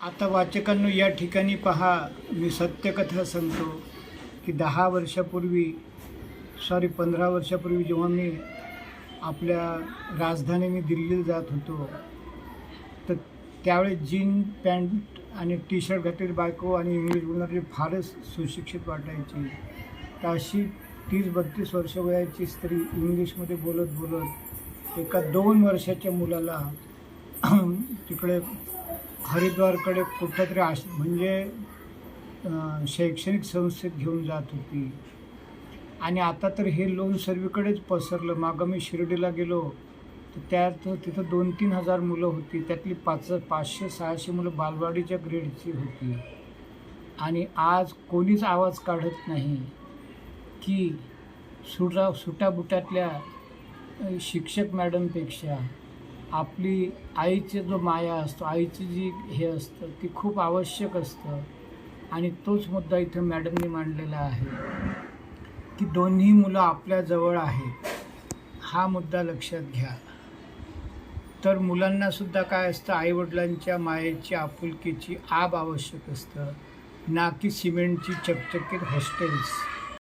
आता वाचकांनो या ठिकाणी पहा मी सत्यकथा सांगतो की दहा वर्षापूर्वी सॉरी पंधरा वर्षापूर्वी जेव्हा मी आपल्या राजधानीने दिल्लीला जात होतो तर त्यावेळेस जीन पॅन्ट आणि टी शर्ट घातलेली बायको आणि इंग्लिश बोलणारी फारच सुशिक्षित वाटायची. तर अशी तीस बत्तीस वर्ष वयाची स्त्री इंग्लिशमध्ये बोलत बोलत एका दोन वर्षाच्या मुलाला तिकडे हरिद्वारकडे कुठंतरी आश म्हणजे शैक्षणिक संस्थेत घेऊन जात होती. आणि आता तर हे लोन सर्वीकडेच पसरलं. मागं मी शिर्डीला गेलो तर त्यात तिथं दोन तीन हजार मुलं होती. त्यातली पाच पाचशे सहाशे मुलं बालवाडीच्या ग्रेडची होती. आणि आज कोणीच आवाज काढत नाही की सुटा सुटाबुटातल्या शिक्षक मॅडमपेक्षा आपली आईचे जो माया असतो आईची जी हे असतं ती खूप आवश्यक असतं. आणि तोच मुद्दा इथं मॅडमनी मांडलेला आहे की दोन्ही मुलं आपल्याजवळ आहेत. हा मुद्दा लक्षात घ्या. तर मुलांनासुद्धा काय असतं आईवडिलांच्या मायेची आपुलकीची आब आवश्यक असतं. ना की सिमेंटची चकचकीत हॉस्टेल्स.